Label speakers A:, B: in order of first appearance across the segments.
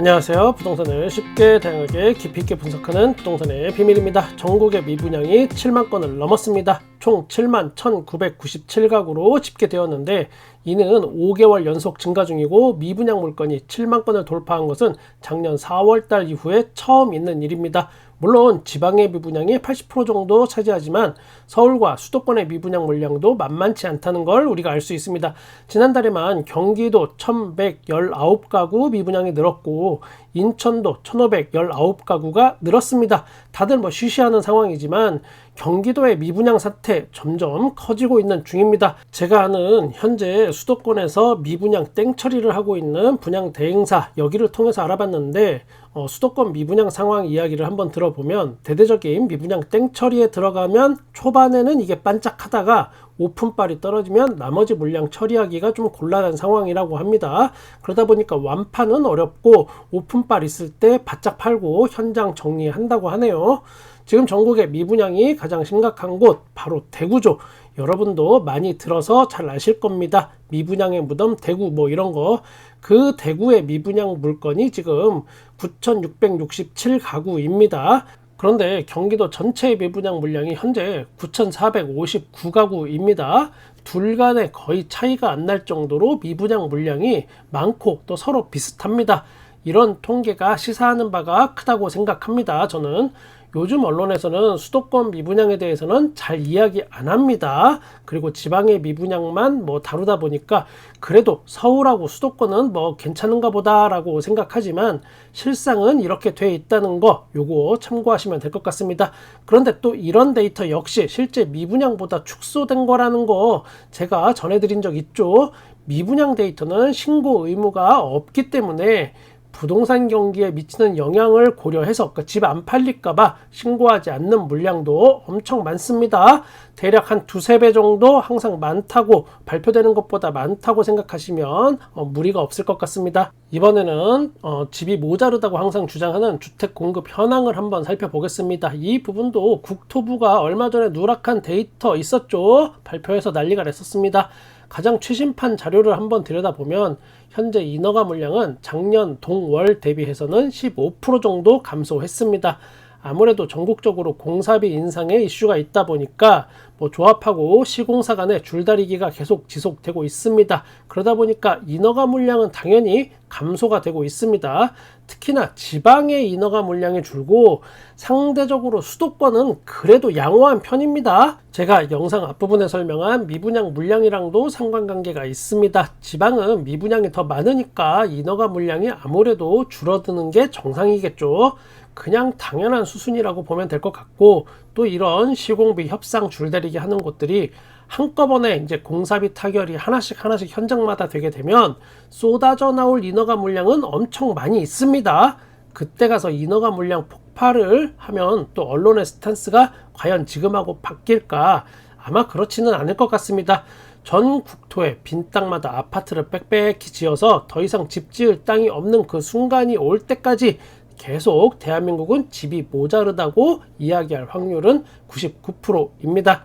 A: 안녕하세요. 부동산을 쉽게 다양하게 깊이 있게 분석하는 부동산의 비밀입니다. 전국의 미분양이 7만 건을 넘었습니다. 총 7만 1,997가구로 집계되었는데 이는 5개월 연속 증가 중이고 미분양 물건이 7만 건을 돌파한 것은 작년 4월 달 이후에 처음 있는 일입니다. 물론 지방의 미분양이 80% 정도 차지하지만 서울과 수도권의 미분양 물량도 만만치 않다는 걸 우리가 알 수 있습니다. 지난달에만 경기도 1119가구 미분양이 늘었고 인천도 1519가구가 늘었습니다. 다들 뭐 쉬쉬하는 상황이지만 경기도의 미분양 사태 점점 커지고 있는 중입니다. 제가 아는 현재 수도권에서 미분양 땡처리를 하고 있는 분양 대행사 여기를 통해서 알아봤는데 어, 수도권 미분양 상황 이야기를 한번 들어보면 대대적인 미분양 땡처리에 들어가면 초반에는 이게 반짝하다가 오픈빨이 떨어지면 나머지 물량 처리하기가 좀 곤란한 상황이라고 합니다. 그러다 보니까 완판은 어렵고 오픈빨 있을 때 바짝 팔고 현장 정리한다고 하네요. 지금 전국의 미분양이 가장 심각한 곳 바로 대구죠. 여러분도 많이 들어서 잘 아실 겁니다. 미분양의 무덤 대구 뭐 이런 거. 그 대구의 미분양 물건이 지금 9,667가구입니다. 그런데 경기도 전체 미분양 물량이 현재 9,459가구입니다. 둘 간에 거의 차이가 안 날 정도로 미분양 물량이 많고 또 서로 비슷합니다. 이런 통계가 시사하는 바가 크다고 생각합니다. 저는 요즘 언론에서는 수도권 미분양에 대해서는 잘 이야기 안 합니다. 그리고 지방의 미분양만 뭐 다루다 보니까 그래도 서울하고 수도권은 뭐 괜찮은가 보다라고 생각하지만 실상은 이렇게 돼 있다는 거 요거 참고하시면 될 것 같습니다. 그런데 또 이런 데이터 역시 실제 미분양보다 축소된 거라는 거 제가 전해드린 적 있죠. 미분양 데이터는 신고 의무가 없기 때문에 부동산 경기에 미치는 영향을 고려해서 그러니까 집안 팔릴까봐 신고하지 않는 물량도 엄청 많습니다. 대략 한 두세 배 정도 항상 많다고 발표되는 것보다 많다고 생각하시면 어, 무리가 없을 것 같습니다. 이번에는 어, 집이 모자르다고 항상 주장하는 주택 공급 현황을 한번 살펴보겠습니다. 이 부분도 국토부가 얼마 전에 누락한 데이터 있었죠. 발표해서 난리가 났었습니다. 가장 최신판 자료를 한번 들여다보면 현재 인허가 물량은 작년 동월 대비해서는 15% 정도 감소했습니다. 아무래도 전국적으로 공사비 인상의 이슈가 있다 보니까 뭐 조합하고 시공사 간의 줄다리기가 계속 지속되고 있습니다. 그러다 보니까 인허가 물량은 당연히 감소가 되고 있습니다. 특히나 지방의 인허가 물량이 줄고 상대적으로 수도권은 그래도 양호한 편입니다. 제가 영상 앞부분에 설명한 미분양 물량이랑도 상관관계가 있습니다. 지방은 미분양이 더 많으니까 인허가 물량이 아무래도 줄어드는 게 정상이겠죠. 그냥 당연한 수순이라고 보면 될 것 같고 또 이런 시공비 협상 줄다리기 하는 곳들이 한꺼번에 이제 공사비 타결이 하나씩 하나씩 현장마다 되게 되면 쏟아져 나올 인허가 물량은 엄청 많이 있습니다. 그때 가서 인허가 물량 폭발을 하면 또 언론의 스탠스가 과연 지금하고 바뀔까? 아마 그렇지는 않을 것 같습니다. 전 국토에 빈 땅마다 아파트를 빽빽히 지어서 더 이상 집 지을 땅이 없는 그 순간이 올 때까지 계속 대한민국은 집이 모자르다고 이야기할 확률은 99%입니다.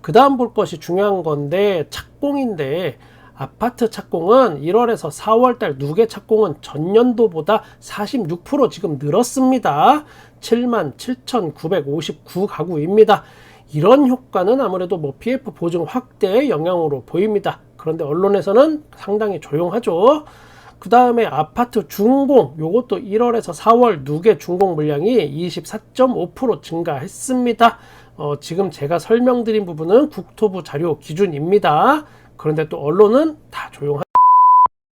A: 그 다음 볼 것이 중요한 건데 착공인데 아파트 착공은 1월에서 4월달 누계 착공은 전년도보다 46% 지금 늘었습니다. 7만 7,959 가구입니다. 이런 효과는 아무래도 뭐 PF 보증 확대의 영향으로 보입니다. 그런데 언론에서는 상당히 조용하죠. 그 다음에 아파트 준공 요것도 1월에서 4월 누계 준공 물량이 24.5% 증가했습니다. 어, 지금 제가 설명드린 부분은 국토부 자료 기준입니다. 그런데 또 언론은 다 조용한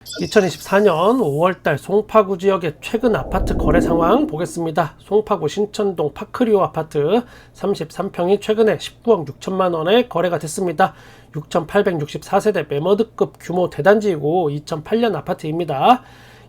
A: 2024년 5월달 송파구 지역의 최근 아파트 거래 상황 보겠습니다. 송파구 신천동 파크리오 아파트 33평이 최근에 19억 6천만 원에 거래가 됐습니다. 6,864세대 매머드급 규모 대단지이고 2008년 아파트입니다.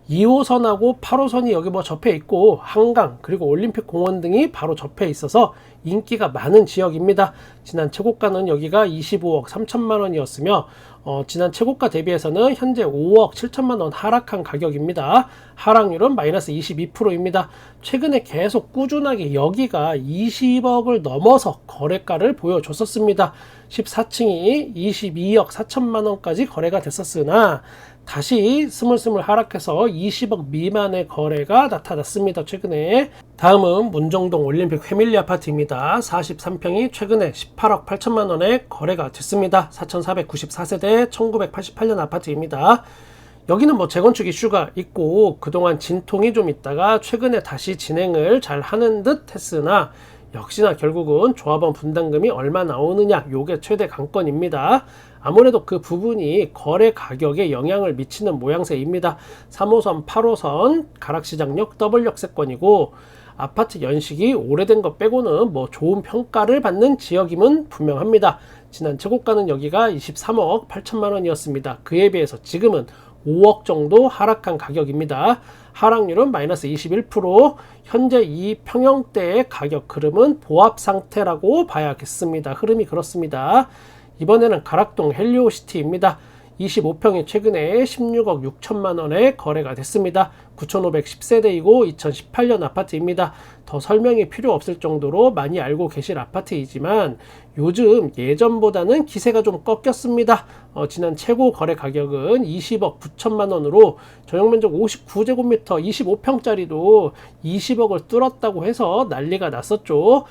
A: 2호선하고 8호선이 여기 뭐 접해 있고 한강 그리고 올림픽 공원 등이 바로 접해 있어서 인기가 많은 지역입니다. 지난 최고가는 여기가 25억 3천만 원이었으며 어, 지난 최고가 대비해서는 현재 5억 7천만 원 하락한 가격입니다. 하락률은 마이너스 22%입니다. 최근에 계속 꾸준하게 여기가 20억을 넘어서 거래가를 보여줬었습니다. 14층이 22억 4천만 원까지 거래가 됐었으나 다시 스물스물 하락해서 20억 미만의 거래가 나타났습니다. 최근에 다음은 문정동 올림픽 패밀리 아파트입니다. 43평이 최근에 18억 8천만 원에 거래가 됐습니다. 4,494세대 1988년 아파트입니다. 여기는 뭐 재건축 이슈가 있고 그동안 진통이 좀 있다가 최근에 다시 진행을 잘 하는 듯 했으나 역시나 결국은 조합원 분담금이 얼마 나오느냐 요게 최대 관건입니다. 아무래도 그 부분이 거래 가격에 영향을 미치는 모양새입니다. 3호선, 8호선 가락시장역 더블 역세권이고 아파트 연식이 오래된 것 빼고는 뭐 좋은 평가를 받는 지역임은 분명합니다. 지난 최고가는 여기가 23억 8천만 원이었습니다. 그에 비해서 지금은 5억 정도 하락한 가격입니다. 하락률은 마이너스 21%, 현재 이 평형대의 가격 흐름은 보합 상태라고 봐야겠습니다. 흐름이 그렇습니다. 이번에는 가락동 헬리오시티입니다. 25평이 최근에 16억 6천만 원에 거래가 됐습니다. 9,510세대이고 2018년 아파트입니다. 더 설명이 필요 없을 정도로 많이 알고 계실 아파트이지만 요즘 예전보다는 기세가 좀 꺾였습니다. 어, 지난 최고 거래 가격은 20억 9천만 원으로 전용 면적 59제곱미터 25평짜리도 20억을 뚫었다고 해서 난리가 났었죠.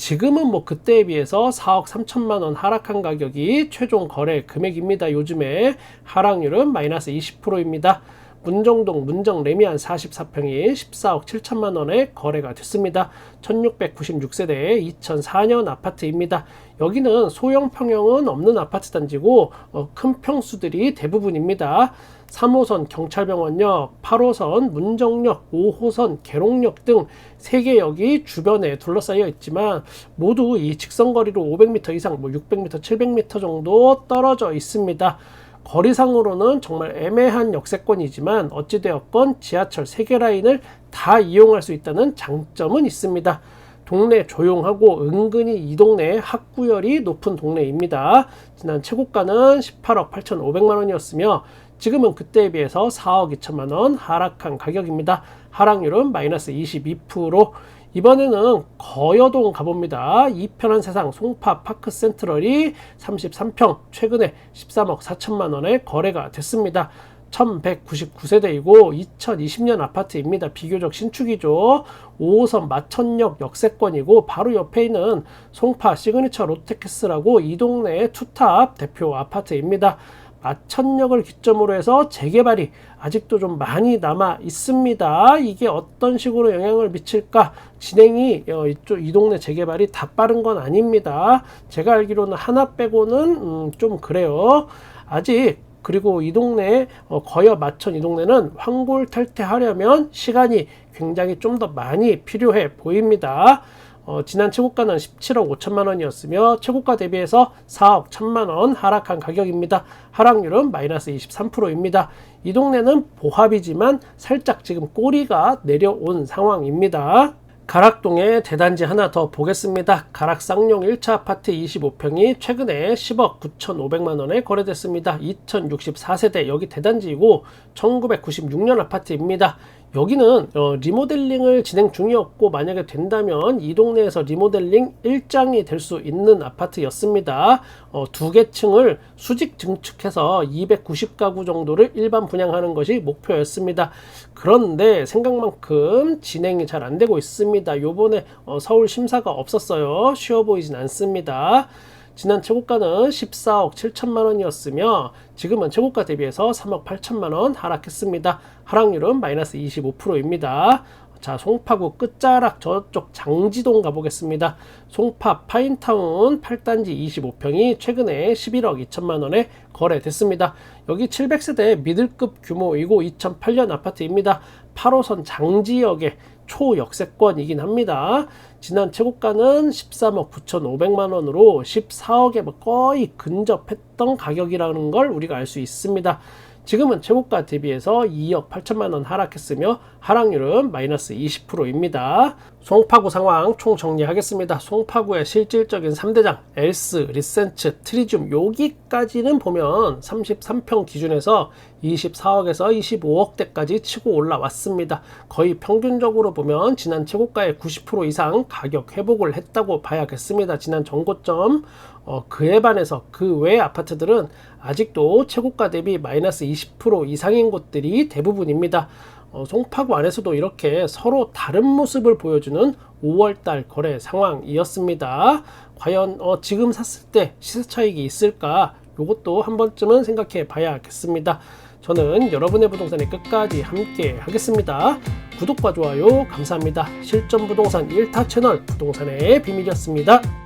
A: 지금은 뭐 그때에 비해서 4억 3천만 원 하락한 가격이 최종 거래 금액입니다. 요즘에 하락률은 마이너스 20%입니다. 문정동 문정 레미안 44평이 14억 7천만 원에 거래가 됐습니다. 1696세대 2004년 아파트입니다. 여기는 소형 평형은 없는 아파트 단지고 어, 큰 평수들이 대부분입니다. 3호선 경찰병원역, 8호선 문정역, 5호선 계룡역 등 3개 역이 주변에 둘러싸여 있지만 모두 이 직선거리로 500m 이상, 뭐 600m, 700m 정도 떨어져 있습니다. 거리상으로는 정말 애매한 역세권이지만 어찌되었건 지하철 3개 라인을 다 이용할 수 있다는 장점은 있습니다. 동네 조용하고 은근히 이 동네 학구열이 높은 동네입니다. 지난 최고가는 18억 8,500만 원이었으며 지금은 그때에 비해서 4억 2천만 원 하락한 가격입니다. 하락률은 마이너스 22%. 이번에는 거여동 가봅니다. 이 편한 세상 송파 파크 센트럴이 33평 최근에 13억 4천만 원에 거래가 됐습니다. 1199세대이고 2020년 아파트입니다. 비교적 신축이죠. 5호선 마천역 역세권이고 바로 옆에 있는 송파 시그니처 롯데캐스라고 이 동네의 투탑 대표 아파트입니다. 마천역을 기점으로 해서 재개발이 아직도 좀 많이 남아 있습니다. 이게 어떤 식으로 영향을 미칠까? 진행이 어, 이쪽 이 동네 재개발이 다 빠른 건 아닙니다. 제가 알기로는 하나 빼고는 음, 좀 그래요. 아직 그리고 이 동네 어, 거여 마천 이 동네는 황골 탈퇴하려면 시간이 굉장히 좀 더 많이 필요해 보입니다. 어, 지난 최고가는 17억 5천만 원이었으며 최고가 대비해서 4억 1천만 원 하락한 가격입니다. 하락률은 마이너스 23%입니다. 이 동네는 보합이지만 살짝 지금 꼬리가 내려온 상황입니다. 가락동에 대단지 하나 더 보겠습니다. 가락 쌍용 1차 아파트 25평이 최근에 10억 9,500만 원에 거래됐습니다. 2064세대 여기 대단지이고 1996년 아파트입니다. 여기는 어, 리모델링을 진행 중이었고 만약에 된다면 이 동네에서 리모델링 1장이 될 수 있는 아파트였습니다. 어, 두개 층을 수직 증축해서 290가구 정도를 일반 분양하는 것이 목표였습니다. 그런데 생각만큼 진행이 잘 안 되고 있습니다. 요번에 어, 서울 심사가 없었어요. 쉬워 보이진 않습니다. 지난 최고가는 14억 7천만 원이었으며 지금은 최고가 대비해서 3억 8천만 원 하락했습니다. 하락률은 마이너스 25%입니다. 자, 송파구 끝자락 저쪽 장지동 가보겠습니다. 송파 파인타운 8단지 25평이 최근에 11억 2천만 원에 거래됐습니다. 여기 700세대 미들급 규모이고 2008년 아파트입니다. 8호선 장지역에 초역세권이긴 합니다. 지난 최고가는 13억 9,500만 원으로 14억에 뭐 거의 근접했던 가격이라는 걸 우리가 알 수 있습니다. 지금은 최고가 대비해서 2억 8천만 원 하락했으며 하락률은 마이너스 20%입니다. 송파구 상황 총 정리하겠습니다. 송파구의 실질적인 3대장 엘스, 리센츠, 트리줌 여기까지는 보면 33평 기준에서 24억에서 25억대까지 치고 올라왔습니다. 거의 평균적으로 보면 지난 최고가의 90% 이상 가격 회복을 했다고 봐야겠습니다. 지난 전고점 어, 그에 반해서 그 외 아파트들은 아직도 최고가 대비 마이너스 20% 이상인 곳들이 대부분입니다. 어, 송파구 안에서도 이렇게 서로 다른 모습을 보여주는 5월달 거래 상황이었습니다. 과연 어, 지금 샀을 때 시세 차익이 있을까? 이것도 한 번쯤은 생각해 봐야겠습니다. 저는 여러분의 부동산에 끝까지 함께 하겠습니다. 구독과 좋아요 감사합니다. 실전 부동산 1타 채널 부동산의 비밀이었습니다.